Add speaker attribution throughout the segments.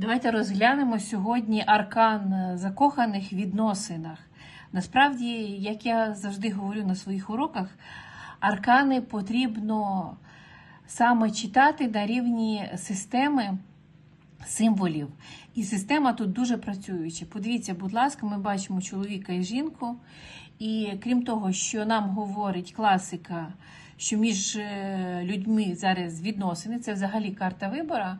Speaker 1: Давайте розглянемо сьогодні аркан закоханих відносинах. Насправді, як я завжди говорю на своїх уроках, аркани потрібно саме читати на рівні системи символів. І система тут дуже працююча. Подивіться, будь ласка, ми бачимо чоловіка і жінку. І крім того, що нам говорить класика, що між е, людьми зараз відносини, це взагалі карта вибора.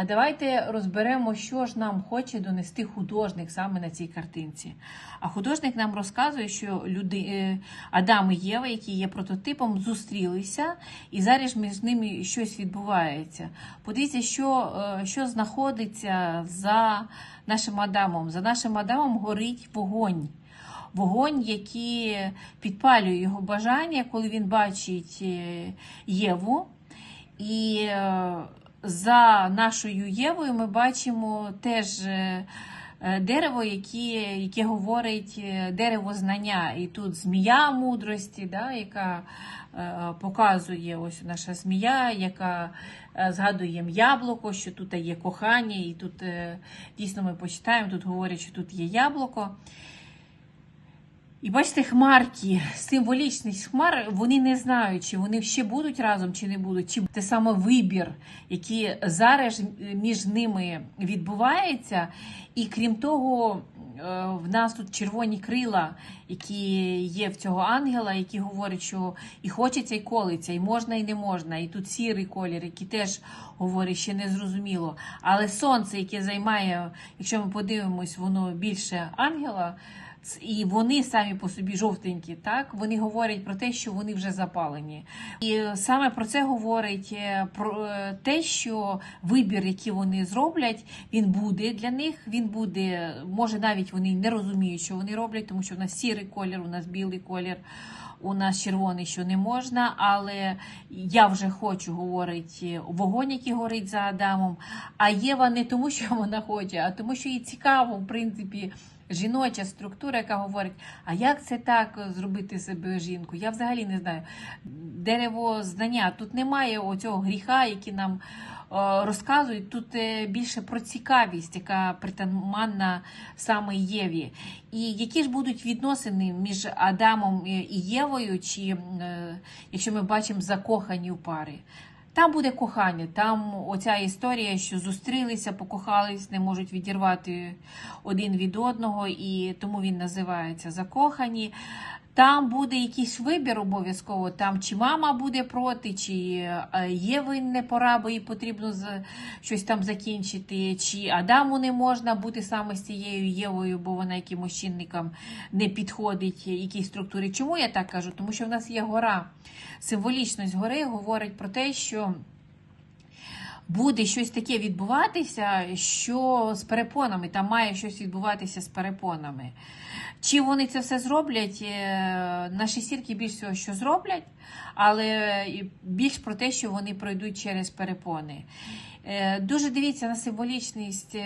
Speaker 1: А давайте розберемо, що ж нам хоче донести художник саме на цій картинці. А художник нам розказує, що люди, е, Адам і Єва, які є прототипом, зустрілися, і зараз між ними щось відбувається. Подивіться, що, е, що знаходиться за нашим Адамом. За нашим Адамом горить вогонь. Вогонь, який підпалює його бажання, коли він бачить е, Єву. І за нашою Євою ми бачимо теж е, е, дерево, яке, яке говорить е, дерево знання. І тут змія мудрості, да, яка показує ось наша змія, яка згадує яблуко, що тут є кохання, і тут дійсно ми почитаємо, тут говорять, що тут є яблуко. І бачите, хмарки, символічність хмар, вони не знають, чи вони ще будуть разом, чи не будуть, чи це саме вибір, який зараз між ними відбувається. І крім того, е, в нас тут червоні крила, які є в цього ангела, які говорять, що і хочеться, і колиться, і можна, і не можна. І тут сірий колір, який теж говорить, ще не зрозуміло. Але сонце, яке займає, якщо ми подивимось, воно більше ангела. І вони самі по собі жовтенькі, так вони говорять про те, що вони вже запалені. І саме про це говорить е, про е, те, що вибір, який вони зроблять, він буде для них. Він буде, може навіть вони не розуміють, що вони роблять, тому що в нас сірий колір, у нас білий колір. У нас червоний, що не можна, але я вже хочу, говорить вогонь, який горить за Адамом. А Єва не тому, що вона хоче, а тому, що їй цікаво, в принципі, жіноча структура, яка говорить, а як це так зробити себе жінку? Я взагалі не знаю. Дерево знання. Тут немає оцього гріха, який нам е, розказують. Тут е, більше про цікавість, яка притаманна саме Єві. І які ж будуть відносини між Адамом і Євою, чи е, якщо ми бачимо закохані у пари. Там буде кохання, там оця історія, що зустрілися, покохались, не можуть відірвати один від одного, і тому він називається закохані. Там буде якийсь вибір обов'язково, там чи мама буде проти, чи Єви не пора, бо їй потрібно щось там закінчити, чи Адаму не можна бути саме з цією Євою, бо вона якимось чинникам не підходить якій структурі. Чому я так кажу? Тому що в нас є гора. Символічність гори говорить про те, що буде щось таке відбуватися, що з перепонами, там має щось відбуватися з перепонами. Чи вони це все зроблять? Наші сірки більш всього, що зроблять, але більш про те, що вони пройдуть через перепони. Дуже дивіться на символічність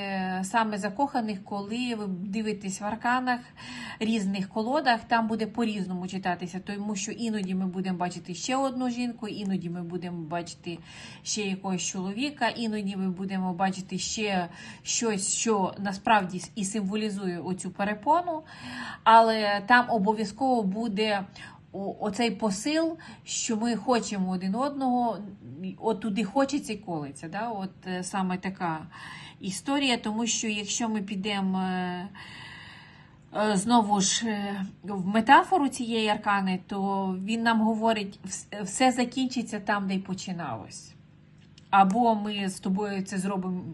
Speaker 1: саме закоханих, коли ви дивитесь в арканах різних колодах, там буде по-різному читатися, тому що іноді ми будемо бачити ще одну жінку, іноді ми будемо бачити ще якогось чоловіка, іноді ми будемо бачити ще щось, що насправді і символізує оцю перепону, але там обов'язково буде оцей посил, що ми хочемо один одного, от туди хочеться і колиться. Да? От е, саме така історія, тому що якщо ми підемо. е, е, Знову ж в метафору цієї аркани, то він нам говорить, все закінчиться там, де й починалось. Або ми з тобою це зробимо,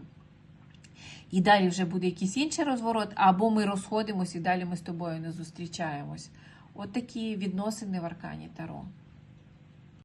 Speaker 1: і далі вже буде якийсь інший розворот, або ми розходимося і далі ми з тобою не зустрічаємось. От такі відносини в аркані Таро.